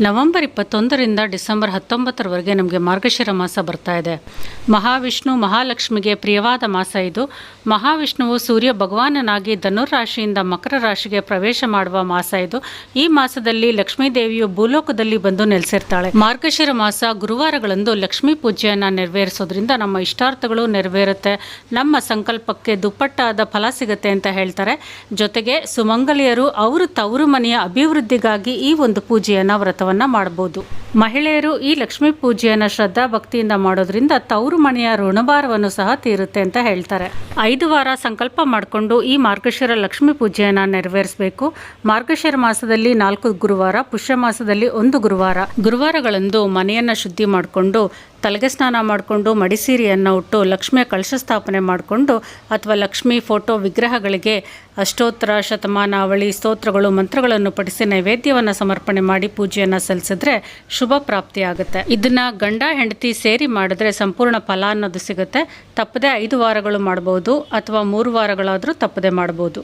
November ಇಪ್ಪತ್ತೊಂದರಿಂದ December ಹತ್ತೊಂಬತ್ತರವರೆಗೆ ನಮಗೆ ಮಾರ್ಗಶಿರ ಮಾಸ ಬರ್ತಾ ಇದೆ. ಮಹಾವಿಷ್ಣು, ಮಹಾಲಕ್ಷ್ಮಿಗೆ ಪ್ರಿಯವಾದ ಮಾಸ ಇದು. ಮಹಾವಿಷ್ಣುವು ಸೂರ್ಯ ಭಗವಾನನಾಗಿ ಧನುರಾಶಿಯಿಂದ ಮಕರ ರಾಶಿಗೆ ಪ್ರವೇಶ ಮಾಡುವ ಮಾಸ ಇದು. ಈ ಮಾಸದಲ್ಲಿ ಲಕ್ಷ್ಮೀ ದೇವಿಯು ಭೂಲೋಕದಲ್ಲಿ ಬಂದು ನೆಲೆಸಿರ್ತಾಳೆ. ಮಾರ್ಗಶಿರ ಮಾಸ ಗುರುವಾರಗಳಂದು ಲಕ್ಷ್ಮೀ ಪೂಜೆಯನ್ನು ನೆರವೇರಿಸೋದ್ರಿಂದ ನಮ್ಮ ಇಷ್ಟಾರ್ಥಗಳು ನೆರವೇರುತ್ತೆ. ನಮ್ಮ ಸಂಕಲ್ಪಕ್ಕೆ ದುಪ್ಪಟ್ಟಾದ ಫಲ ಸಿಗುತ್ತೆ ಅಂತ ಹೇಳ್ತಾರೆ. ಜೊತೆಗೆ ಸುಮಂಗಲಿಯರು ಅವರು ತವರು ಮನೆಯ ಅಭಿವೃದ್ಧಿಗಾಗಿ ಈ ಒಂದು ಪೂಜೆಯನ್ನು ವ್ರತವನ್ನು ಮಾಡಬಹುದು ಮಹಿಳೆಯರು ಈ ಲಕ್ಷ್ಮೀ ಪೂಜೆಯನ್ನು ಶ್ರದ್ಧಾ ಭಕ್ತಿಯಿಂದ ಮಾಡೋದ್ರಿಂದ ತವರು ಮನೆಯ ಋಣಭಾರವನ್ನು ಸಹ ತೀರುತ್ತೆ ಅಂತ ಹೇಳ್ತಾರೆ. ಐದು ವಾರ ಸಂಕಲ್ಪ ಮಾಡಿಕೊಂಡು ಈ ಮಾರ್ಗಶಿರ ಲಕ್ಷ್ಮೀ ಪೂಜೆಯನ್ನು ನೆರವೇರಿಸಬೇಕು. ಮಾರ್ಗಶಿರ ಮಾಸದಲ್ಲಿ ನಾಲ್ಕು ಗುರುವಾರ, ಪುಷ್ಯ ಮಾಸದಲ್ಲಿ ಒಂದು ಗುರುವಾರ. ಗುರುವಾರಗಳಂದು ಮನೆಯನ್ನು ಶುದ್ಧಿ ಮಾಡಿಕೊಂಡು ತಲೆಗೆ ಸ್ನಾನ ಮಾಡಿಕೊಂಡು ಮಡಿಸಿರಿಯನ್ನು ಉಟ್ಟು ಲಕ್ಷ್ಮಿಯ ಕಳಶ ಸ್ಥಾಪನೆ ಮಾಡಿಕೊಂಡು ಅಥವಾ ಲಕ್ಷ್ಮಿ ಫೋಟೋ ವಿಗ್ರಹಗಳಿಗೆ ಅಷ್ಟೋತ್ತರ ಶತಮಾನಾವಳಿ ಸ್ತೋತ್ರಗಳು, ಮಂತ್ರಗಳನ್ನು ಪಠಿಸಿ ನೈವೇದ್ಯವನ್ನು ಸಮರ್ಪಣೆ ಮಾಡಿ ಪೂಜೆಯನ್ನು ಸಲ್ಲಿಸಿದ್ರೆ ಶುಭ ಪ್ರಾಪ್ತಿಯಾಗುತ್ತೆ ಇದನ್ನು ಗಂಡ, ಹೆಂಡತಿ ಸೇರಿ ಮಾಡಿದ್ರೆ ಸಂಪೂರ್ಣ ಫಲ ಅನ್ನೋದು ಸಿಗುತ್ತೆ. ತಪ್ಪದೆ ಐದು ವಾರಗಳು ಮಾಡ್ಬೋದು ಅಥವಾ ಮೂರು ವಾರಗಳಾದರೂ ತಪ್ಪದೆ ಮಾಡ್ಬೋದು.